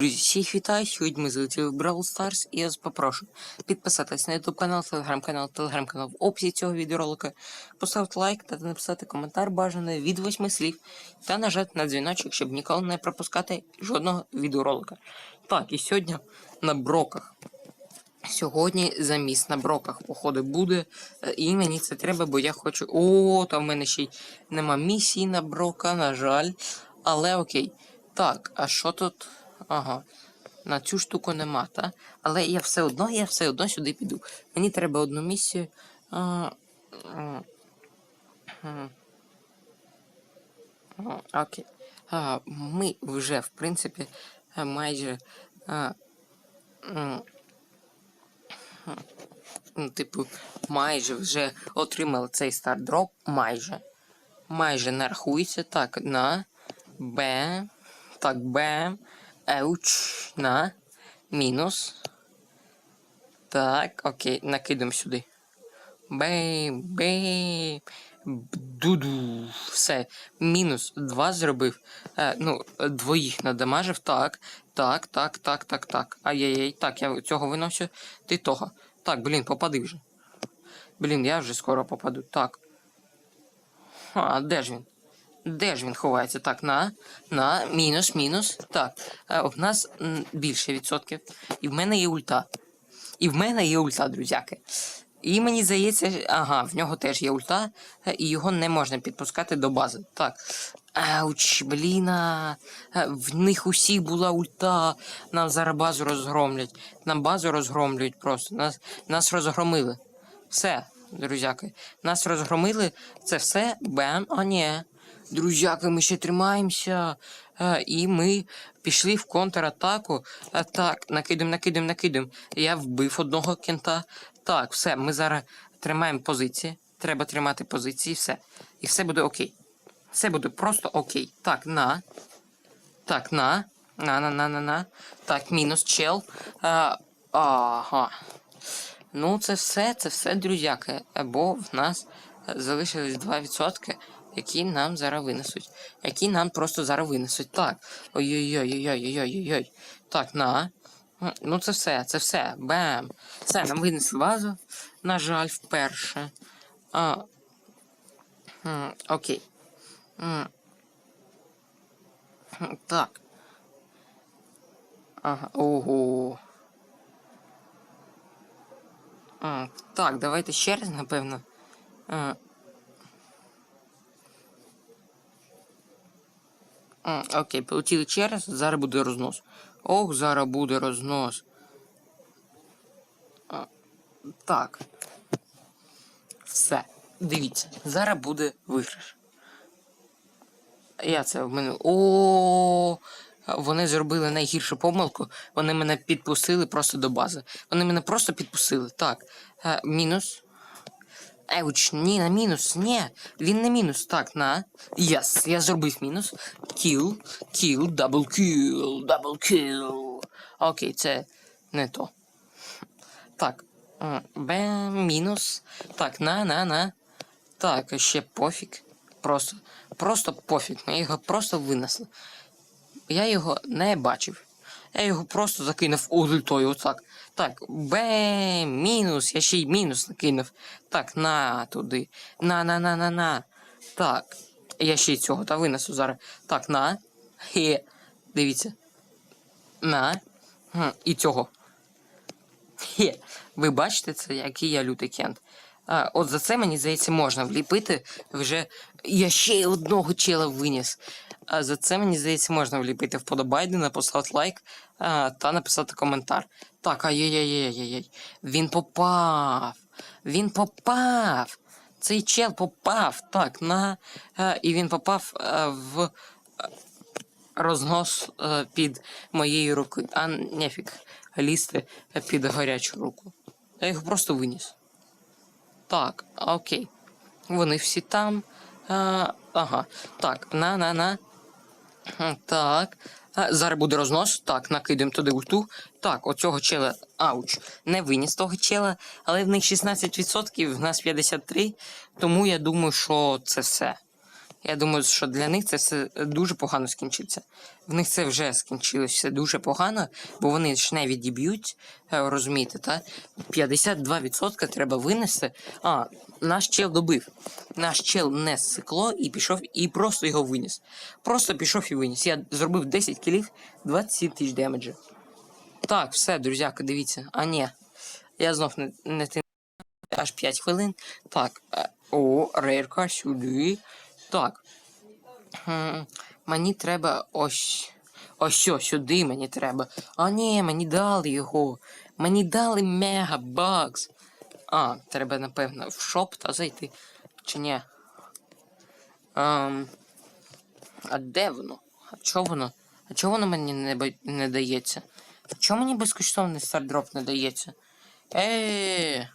Друзі, всіх вітаю! Сьогодні ми залетіли в Brawl Stars і я вас попрошу підписатись на YouTube канал, телеграм-канал, телеграм-канал в описі цього відеоролика, поставити лайк та написати коментар бажаний від восьми слів та нажати на дзвіночок, щоб ніколи не пропускати жодного відеоролика. Так, і сьогодні на броках. Сьогодні заміс на броках, походу, буде. е, І мені це треба, бо я хочу. О, там в мене ще й нема місії на брока, на жаль. Але окей. Так, а що тут? Ага. На цю штуку нема, та? Але я все одно, я все одно сюди піду. Мені треба одну місію. А, м. М, Окей. А, ми вже, в принципі, майже. А, ну, типу, майже вже отримали цей стардроп. Майже. Майже не рахується. Так, на. Б. Так, Б. Еуч. На. Мінус. Так, окей, накидам сюди. Бей, бей. Дуду. Все. Мінус 2 зробив. Е, ну, двоїх надамажив. Так. Так, так, так, так, так. Ай-яй-яй. Так, я цього виносю. Ти того. Так, блін, попади вже. Блін, я вже скоро попаду. Так. А, де ж він? Де ж він ховається? Так, на, на, мінус, мінус. Так. Е, у нас більше відсотків. І в мене є ульта. І в мене є ульта, друзяки. І мені здається, ага, в нього теж є ульта, е, і його не можна підпускати до бази. Так. Ауч, бліна. Е, В них усіх була ульта. Нам зараз базу розгромлять. Нам базу розгромлюють просто. Нас, нас розгромили. Все, друзяки. Нас розгромили. Це все. Бем. А ні. Друзяки, ми ще тримаємося. Е, і ми пішли в контратаку. Е, так, накидем, накидем, накидем. Я вбив одного кента. Так, все, ми зараз тримаємо позиції. Треба тримати позиції, все. І все буде окей. Все буде просто окей. Так, на. Так, на. На, на, на, на, на. Так, мінус чел. А, ага. Ну, це все, це все, друзяки. Бо в нас залишились 2%, які нам зараз винесуть. Які нам просто зараз винесуть. Так. Ой-ой-ой-ой-ой-ой-ой-ой. Так, на. Ну, це все, це все. Бем. Все, нам винесли вазу. На жаль, вперше. А. Окей. Так. Ага. Ого. Так, давайте ще раз, напевно. Окей, полетіли ще раз, зараз буде рознос. Ох, зараз буде рознос. А, так. Все. Дивіться, зараз буде виграш. Я це в мене. О, вони зробили найгіршу помилку. Вони мене підпустили просто до бази. Вони мене просто підпустили. Так. Е, мінус. Еуч, ні, на мінус. Ні, він не мінус. Так, на. Єс, я зробив мінус. Кіл, кіл, дабл кіл, дабл кіл. Окей, це не то. Так. Б, мінус. Так, на, на, на. Так, ще пофіг. Просто, просто пофіг. Ми його просто винесли. Я його не бачив. Я його просто закинув ультою отак. Так, Б, мінус, я ще й мінус накинув. Так, на туди. На, на, на, на, на. Так. Я ще й цього та винесу зараз. Так, на. Хе. Дивіться. На. І цього. Хе. Ви бачите це, який я лютий кент. А, от за це, мені здається, можна вліпити. Вже я ще одного чела виніс. А за це, мені здається, можна вліпити вподобайду, написати лайк а, та написати коментар. Так, ай-яй-яй-яй-яй. Він попав. Він попав. Цей чел попав. Так, на. А, і він попав а, в рознос а, під моєю рукою. А нефіг лізти під гарячу руку. Я його просто виніс. Так, окей. Вони всі там. А, ага. Так, на-на-на. Так. Зараз буде рознос. Так, накидаємо туди ульту. Так, оцього чела. Ауч. Не виніс того чела, але в них 16%, в нас 53%. Тому я думаю, що це все. Я думаю, що для них це все дуже погано скінчиться. В них це вже скінчилось все дуже погано, бо вони ж не відіб'ють, е, розумієте, та? 52% треба винести. А, наш чел добив. Наш чел не сикло і пішов і просто його виніс. Просто пішов і виніс. Я зробив 10 кілів, 27 тисяч демеджа. Так, все, друзяки, дивіться. А ні. Я знов не, не тим. Аж 5 хвилин. Так. е, О, рейрка сюди. Так. Мені треба ось. Ось що, сюди мені треба. А ні, мені дали його. Мені дали мегабакс. А, треба, напевно, в шоп та зайти. Чи ні? Ем, а де воно? А чого воно? А чого воно мені не, ба- не дається? Чому мені безкоштовний стардроп не дається? Е.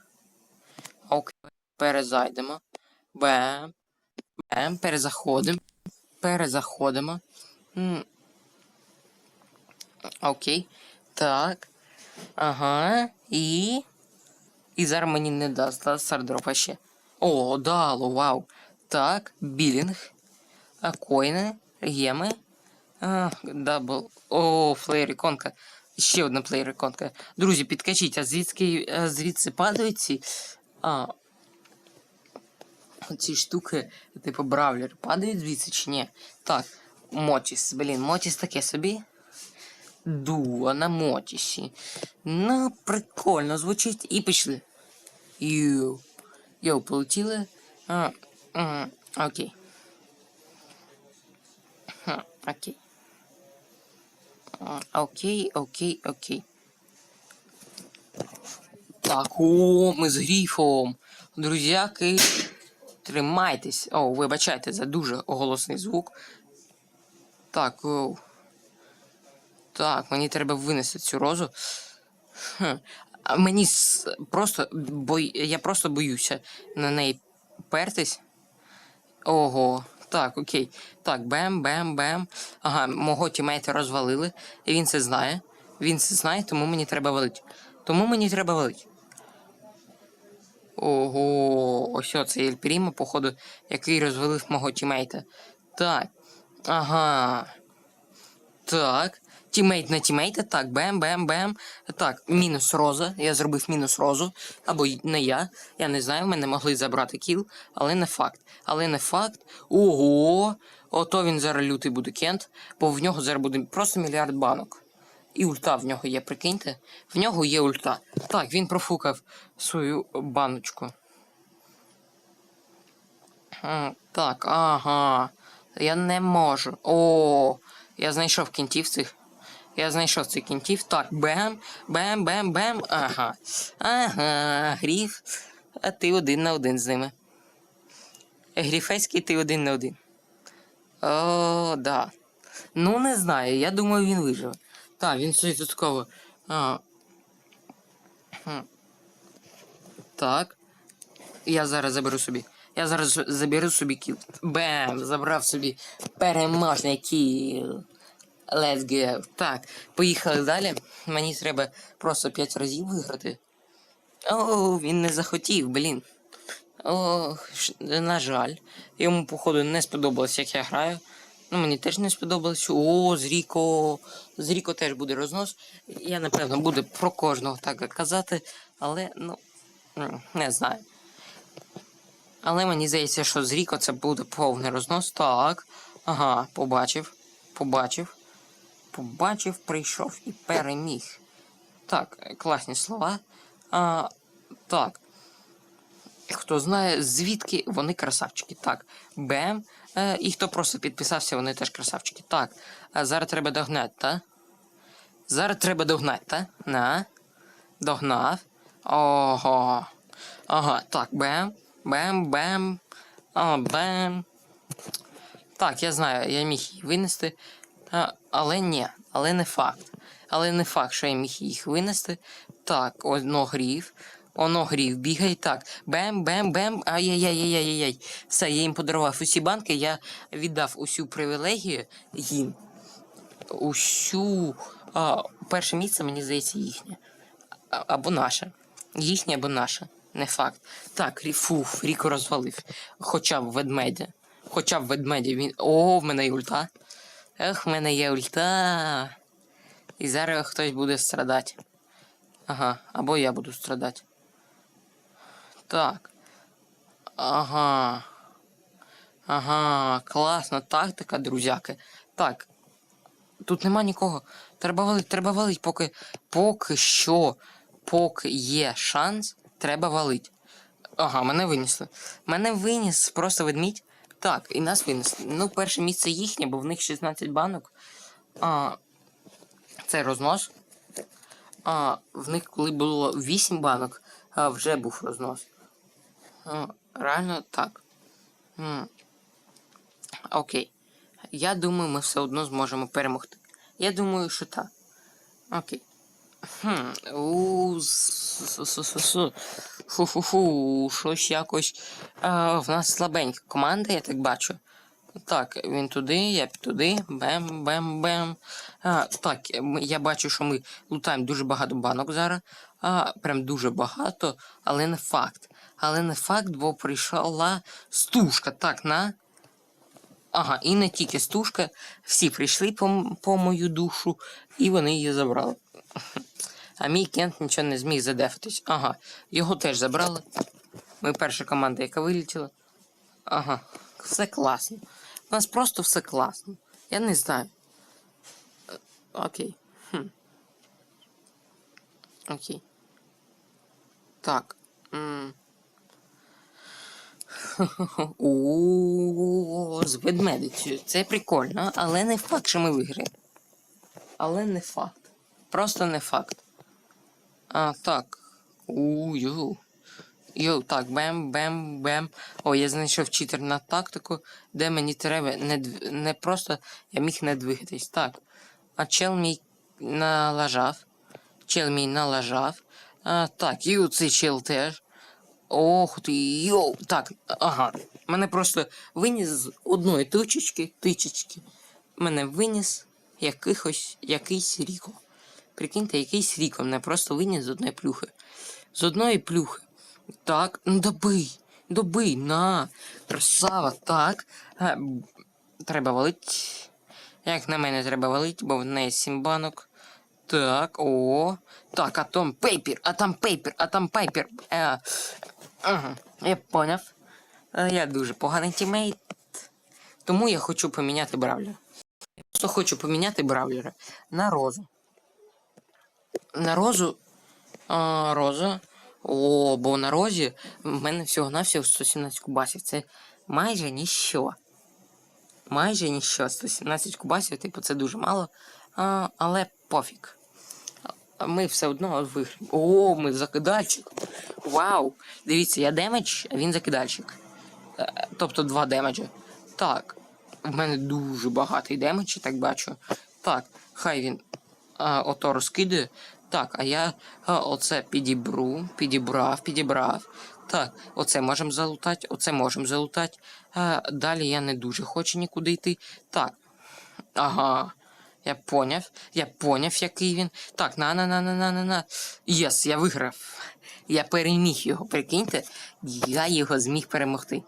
Окей, перезайдемо. Бем. Бем, перезаходимо. Перезаходимо. Окей. Так. Ага. І. І зараз мені не дасть да, стардропа ще. О, дало, вау. Так, білінг. А, коїни, геми. Дабл. О, флеєр-іконка. Ще одна плеєр-іконка. Друзі, підкажіть, а звідки а звідси падають ці. А, ці штуки, типу бравлер, падають звідси чи ні? Так, Мотіс, блін, Мотіс таке собі. Дуо на Мотісі. Ну, прикольно звучить. І пішли. Йоу. Йоу, полетіли. А, ага, окей. Ха, окей. А, Окей, окей, окей. Так, о, ми з гріфом. Друзяки, тримайтесь. О, вибачайте за дуже голосний звук. Так, о. Так, мені треба винести цю розу. Хм. Мені просто бой... я просто боюся на неї пертись. Ого. Так, окей. Так, бем, бем, бем. Ага, мого тімейта розвалили. І він це знає. Він це знає, тому мені треба валити. Тому мені треба валити. Ого, ось це Ель Прімо, походу, який розвалив мого тімейта. Так. Ага. Так. Тімейт на тімейта. Так, бем, бем, бем. Так, мінус роза. Я зробив мінус розу. Або не я. Я не знаю, мене могли забрати кіл, але не факт. Але не факт. Ого! Ото він зараз лютий буде кент, бо в нього зараз буде просто мільярд банок. І ульта в нього є, прикиньте. В нього є ульта. Так, він профукав свою баночку. Так, ага. Я не можу. О, я знайшов кінтів цих. Я знайшов цих кінтів. Так, бем, бем, бем, бем. Ага. Ага, гріф. А ти один на один з ними. Гріфейський ти один на один. О, да. Ну, не знаю, я думаю, він виживе. Так, він щось додатково. А. Так. Я зараз заберу собі. Я зараз заберу собі кіл. Бем! Забрав собі переможний кіл. Let's go. Так, поїхали далі. Мені треба просто 5 разів виграти. О, він не захотів, блін. О, на жаль. Йому, походу, не сподобалось, як я граю. Ну, мені теж не сподобалось. О, з Ріко. З Ріко теж буде рознос. Я, напевно, буду про кожного так казати, але, ну, не знаю. Але мені здається, що з це буде повний рознос. Так. Ага, побачив. Побачив. Побачив, прийшов і переміг. Так, класні слова. А, так. Хто знає, звідки вони красавчики. Так, Бем. Е, і хто просто підписався, вони теж красавчики. Так, а зараз треба догнати, та? Зараз треба догнати, та? На. Догнав. Ого. Ага, так, бем. Бем, бем. О, бем. Так, я знаю, я міг їх винести. А, але ні, але не факт. Але не факт, що я міг їх винести. Так, одно грів. Оно грів, бігай так. Бем, бем, бем. Ай-яй-яй-яй-яй-яй. Все, я їм подарував усі банки, я віддав усю привілегію їм. Усю. А, перше місце, мені здається, їхнє. А- Або наше. Їхнє або наше. Не факт. Так, Рі- фу, Ріко розвалив. Хоча б ведмедя. Хоча б ведмеді він. О, в мене є ульта. Ех, в мене є ульта. І зараз хтось буде страдати. Ага, або я буду страдати. Так. Ага. Ага, класна тактика, друзяки. Так. Тут нема нікого. Треба валить, треба валить, поки. Поки що. Поки є шанс, треба валить. Ага, мене винесли. Мене виніс просто ведмідь. Так, і нас винесли. Ну, перше місце їхнє, бо в них 16 банок. А, це рознос. А, в них, коли було 8 банок, а, вже був рознос. А, реально так. М. Окей. Я думаю, ми все одно зможемо перемогти. Я думаю, що так. Окей. Хм. У. Фу-фу-фу. Щось якось. А, в нас слабенька команда, я так бачу. Так, він туди, я туди. Бем-бем-бем. Так, я бачу, що ми лутаємо дуже багато банок зараз. А, прям дуже багато, але не факт. Але не факт, бо прийшла стужка. Так, на. Ага, і не тільки стужка, всі прийшли по, по мою душу, і вони її забрали. А мій кент нічого не зміг задефатись. Ага, його теж забрали. Ми перша команда, яка вилетіла. Ага, все класно. У нас просто все класно. Я не знаю. Е, Окей. Хм. Окей. Так. О, з ведмедицею. Це прикольно, але не факт, що ми виграємо. Але не факт. Просто не факт. А, так. У, йоу. Так, бем, бем, бем. О, я знайшов читер на тактику, де мені треба не, дв- не просто я міг не двигатись. Так. А чел мій налажав. Чел мій налажав. А, так, і оцей чел теж. Ох ти, йоу. Так, ага. Мене просто виніс з одної точечки, тичечки. Мене виніс якихось, якийсь ріко. Прикиньте, якийсь ріко мене просто виніс з одної плюхи. З одної плюхи. Так, ну добий, добий, на. Красава, так. А, треба валить. Як на мене треба валить, бо в неї сім банок. Так, о. Так, а там пейпер, а там пейпер, а там пайпер. Е, ага, я поняв. Е, Я дуже поганий тімейт. Тому я хочу поміняти бравлера. Я просто хочу поміняти бравлера на розу. На розу. А, роза. О, бо на розі в мене всього-навсього 117 кубасів. Це майже ніщо. Майже ніщо. 117 кубасів, типу, це дуже мало. А, але пофіг. Ми все одно виграємо. О, ми закидальчик. Вау! Дивіться, я демедж, а він закидальчик. Е, Тобто два демеджа. Так. В мене дуже багатий демедж, так бачу. Так, хай він а, ото розкидає. Так, а я а, оце підібру, підібрав, підібрав. Так, оце можемо залутати, оце можемо залутати. А, далі я не дуже хочу нікуди йти. Так. Ага. Я поняв. Я поняв, який він. Так, на на на на на на на. Єс, я виграв. Я переміг його, прикиньте. Я його зміг перемогти.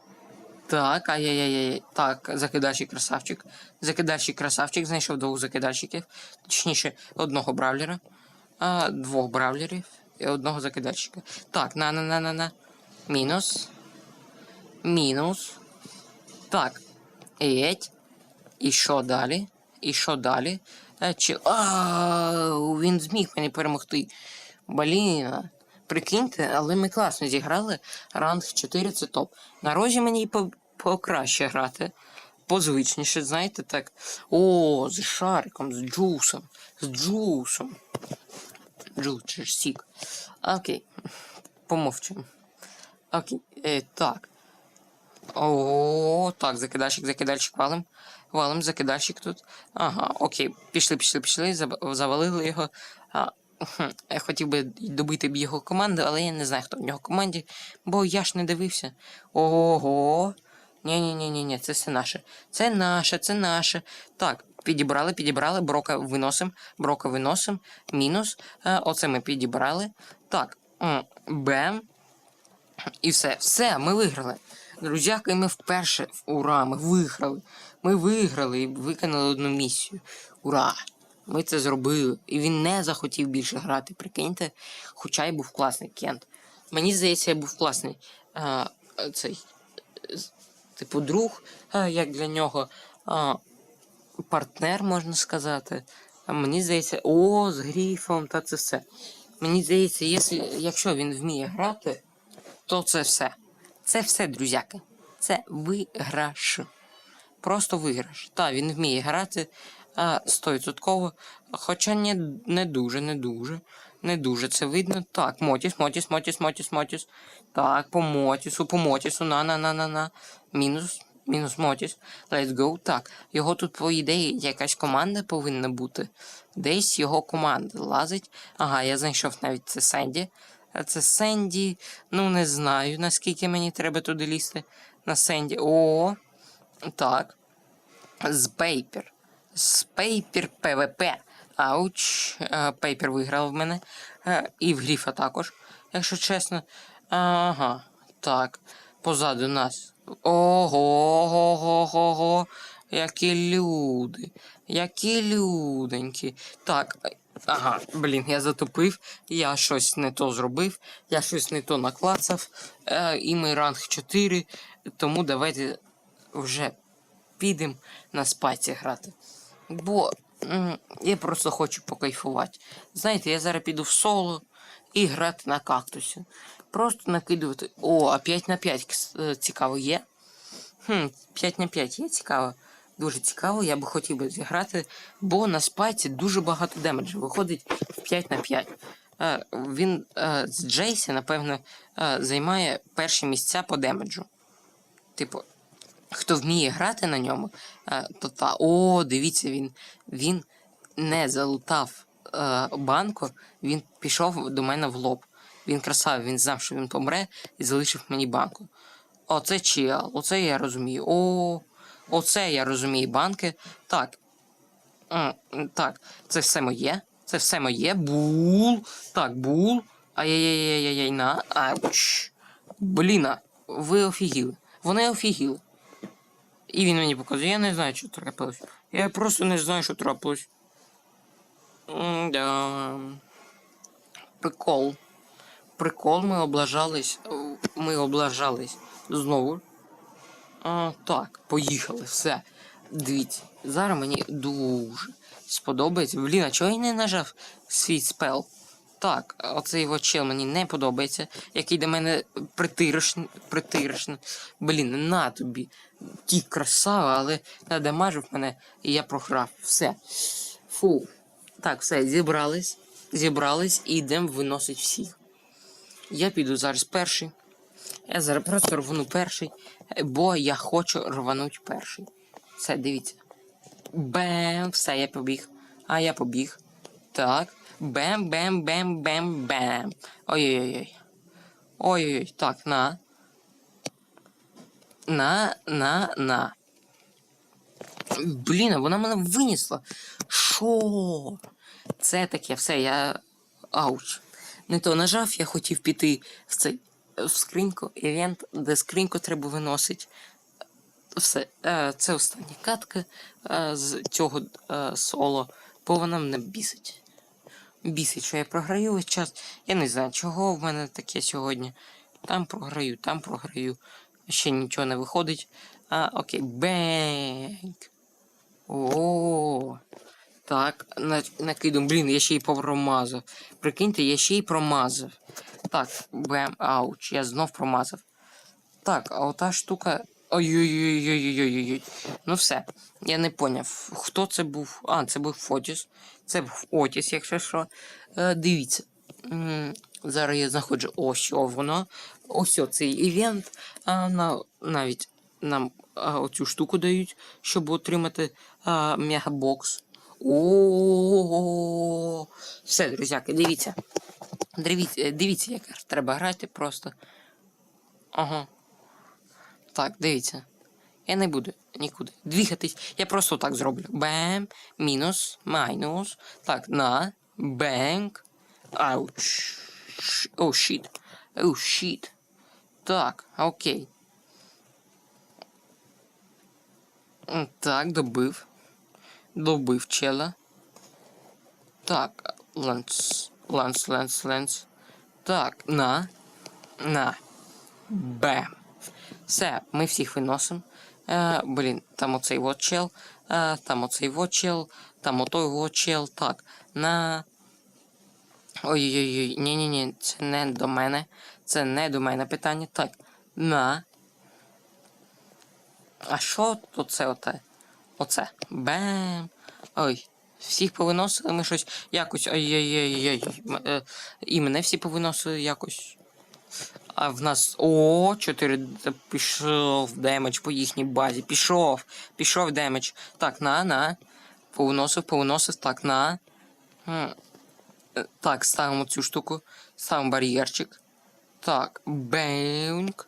Так, ай-яй-яй. Так, закидальщик красавчик. Закидальщик красавчик знайшов двох закидальщиків. Точніше, одного бравлера, а, двох бравлерів і одного закидальщика. Так, на на на на на. Мінус. Мінус. Так. Еть. І що далі? І що далі? Е, Чи... А, він зміг мене перемогти. Блін. Прикиньте, але ми класно зіграли. Ранг 4 це топ. На розі мені покраще грати. Позвичніше, знаєте, так. О, з шариком, з джусом. З джусом. Джус чи сік. Окей. Помовчимо. Окей. Е, так. О, так, закидальщик, закидальщик валим. Валим, закидальщик тут. Ага, окей. Пішли, пішли, пішли, завалили його. А, я хотів би добити б його команду, але я не знаю, хто в нього в команді, бо я ж не дивився. Ого. Ні-ні-ні, ні, це все наше. Це наше, це наше. Так, підібрали, підібрали, брока виносим, брока виносим, мінус. А, оце ми підібрали. Так, бем. І все, все, ми виграли. Друзяки, ми вперше. Ура! Ми виграли. Ми виграли і виконали одну місію. Ура! Ми це зробили. І він не захотів більше грати, прикиньте. Хоча й був класний Кент. Мені здається, я був класний. А, цей, е, з- типу, друг, як для нього. Партнер, можна сказати. Мені здається, о, з гріфом та це все. Мені здається, якщо, він вміє грати, то це все. Це все, друзяки. Це виграш. Просто виграш. Так, він вміє грати а, 100%. Хоча не, не дуже, не дуже. Не дуже це видно. Так, Мотіс, Мотіс, Мотіс, Мотіс, Мотіс. Так, по Мотісу, по Мотісу, на, на, на, на, на. Мінус, мінус Мотіс. Let's go. Так, його тут, по ідеї, якась команда повинна бути. Десь його команда лазить. Ага, я знайшов навіть це Сенді. А це Сенді. Ну, не знаю, наскільки мені треба туди лізти. На Сенді. О, так. З Пейпер. З Пейпер ПВП. Ауч. Е, Пейпер виграв в мене. Е, І в Гріфа також, якщо чесно. Ага. Так. Позаду нас. Ого, го, го, го, го. Які люди. Які люденькі. Так. Ага, блін, я затупив, я щось не то зробив, я щось не то наклацав. Е, і ми ранг 4, тому давайте вже підемо на спаці грати. Бо я просто хочу покайфувати. Знаєте, я зараз піду в соло і грати на кактусі. Просто накидувати. О, а 5 на 5 е, цікаво є. Хм, 5 на 5 є цікаво. Дуже цікаво, я би хотів би зіграти, бо на спайці дуже багато демеджу. Виходить в 5 на 5. Е, він е, з Джейсі, напевно, займає перші місця по демеджу. Типу, хто вміє грати на ньому, е, то та. О, дивіться, він, він не залутав е, банку, він пішов до мене в лоб. Він красавий, він знав, що він помре, і залишив мені банку. Оце чел, оце я розумію. О, оце я розумію банки. Так. Так, це все моє. Це все моє. Бул. Так, бул. Ай-яй-яй-яй-яй, на. Ауч. Бліна, ви офігіли. Вони офігіли. І він мені показує, я не знаю, що трапилось. Я просто не знаю, що трапилось. Да. Прикол. Прикол, ми облажались. Ми облажались знову. А, так, поїхали, все. Дивіться, зараз мені дуже сподобається. Блін, а чого я не нажав свій спел? Так, оцей його чел мені не подобається, який до мене притиришний. притиришний. Блін, на тобі. Ті красава, але надамажив мене, і я програв. Все. Фу. Так, все, зібрались. Зібрались і йдемо виносить всіх. Я піду зараз перший. Я зараз просто рвану перший, бо я хочу рвануть перший. Все, дивіться. Бем, все, я побіг. А я побіг. Так. Бем, бем, бем, бем, бем. Ой-ой-ой. Ой-ой-ой. Так, на. На, на, на. Блін, вона мене винесла. Шо? Це таке, все, я. Ауч. Не то нажав, я хотів піти в цей в скриньку, івент, де скриньку треба виносить. Все, е, це остання катка е, з цього е, соло, бо вона мене бісить. Бісить, що я програю весь час. Я не знаю, чого в мене таке сьогодні. Там програю, там програю. Ще нічого не виходить. А, окей, бенк. О, так, на, накидом, блін, я ще й промазав. Прикиньте, я ще й промазав. Так, бем, ауч, я знов промазав. Так, а ота штука. Ой-ой-ой-ой-ой-ой-ой. Ну все, я не поняв, хто це був. А, це був Фотіс. Це був Отіс, якщо що. Е, дивіться. Зараз я знаходжу ось воно. Ось цей івент. А, на, навіть нам а, оцю штуку дають, щоб отримати а, мегабокс. О, все, друзяки, дивіться. Дивіться, дивіться, як треба грати просто. Ага. Так, дивіться. Я не буду нікуди двігатись. Я просто так зроблю. Бем, мінус, майнус. Так, на, бенк. Ауч. О, щіт. О, щіт. Так, окей. Так, добив. Добив чела. Так, ланс, ланс, ланс, ланс. Так, на. На. Бем. Все, ми всіх виносимо. Е, блін, там оцей вот чел, е, там оцей вот чел, там отой вот чел. Так, на. Ой-ой-ой, ні-ні-ні, це не до мене. Це не до мене питання. Так, на. А що тут це оте? Оце. Бем. Ой. Всіх повиносили ми щось якось. Ой-ой-ой-ой. Е, І мене всі повиносили якось. А в нас. О, 4 пішов демедж по їхній базі. Пішов. Пішов демедж. Так, на, на. Повиносив, повиносив. Так, на. Е, Так, ставимо цю штуку. Ставимо бар'єрчик. Так, бенк.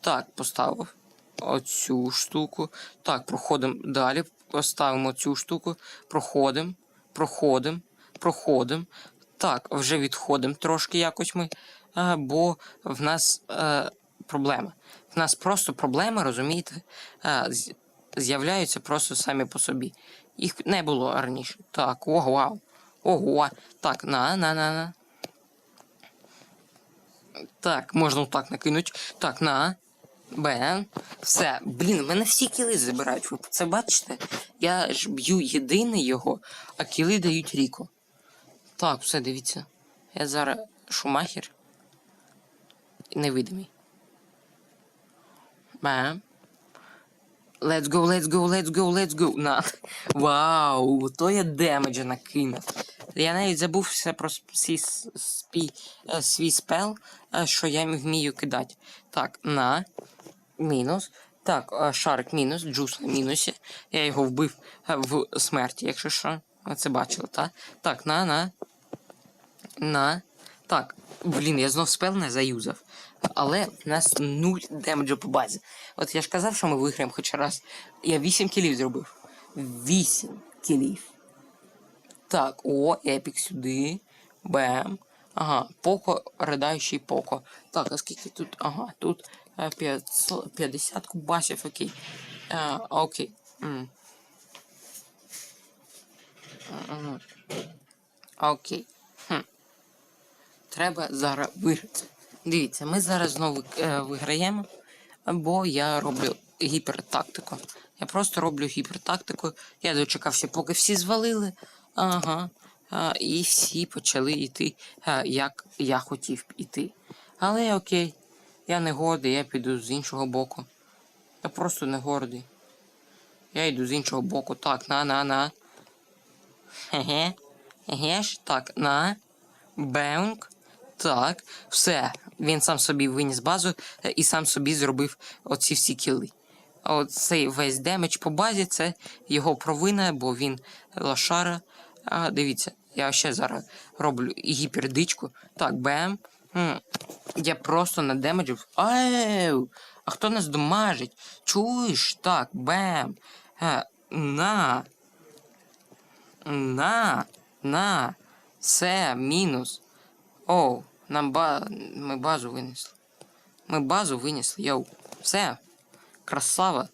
Так, поставив оцю штуку. Так, проходимо далі. Поставимо цю штуку. Проходимо. Проходимо. Проходимо. Так, вже відходимо трошки якось ми. Бо в нас е, проблема. В нас просто проблеми, розумієте? З'являються просто самі по собі. Їх не було раніше. Так, ого, вау. Ого. Так, на, на, на, на. Так, можна так накинути. Так, на. Бен. Все. Блін, мене всі кіли забирають. Ви це бачите? Я ж б'ю єдиний його, а кіли дають Ріко. Так, все, дивіться. Я зараз Шумахер. Невидимий. Бем. Let's go, let's go, let's go, let's go. На. Вау, то я демеджа накинув. Я навіть забувся про свій, спі, е, свій спел, е, що я вмію кидати. Так, на. Мінус. Так, е, шарик мінус, джус на мінусі. Я його вбив в смерті, якщо що. Це бачили, так? Так, на, на. На. Так, блін, я знов спел не заюзав. Але в нас нуль демеджу по базі. От я ж казав, що ми виграємо хоч раз. Я 8 кілів зробив. 8 кілів. Так, о, епік сюди. Бем. Ага, Поко, ридаючий Поко. Так, а скільки тут? Ага, тут е, 500 50 кубасів, окей. Е, окей. М. Окей. Треба зараз виграти. Дивіться, ми зараз знову е, виграємо, бо я роблю гіпертактику. Я просто роблю гіпертактику. Я дочекався, поки всі звалили. Ага. А, і всі почали йти, а, як я хотів іти. Але окей, я не гордий, я піду з іншого боку. Я просто не гордий. Я йду з іншого боку. Так, на, на, на. Хе-хе. Еге ж, так, на. Бенк. Так, все. Він сам собі виніс базу е, і сам собі зробив оці всі кіли. А от цей весь демедж по базі це його провина, бо він лошара. А, дивіться, я ще зараз роблю гіпердичку. Так, бем. Я просто на демеджу. Ау! А хто нас домажить? Чуєш? Так, бем. Е, на. На. На. Все, мінус. Оу, нам ба... ми базу винесли. Ми базу винесли, йоу. Все. Красава.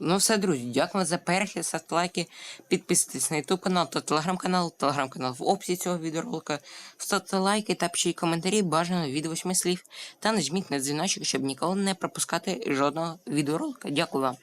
Ну все, друзі, дякую за ставте лайки, підписуйтесь на YouTube канал та телеграм-канал, телеграм-канал в описі цього відеоролика. Ставте лайки та пишіть коментарі, бажано від восьми слів. Та нажміть на дзвіночок, щоб ніколи не пропускати жодного відеоролика. Дякую вам.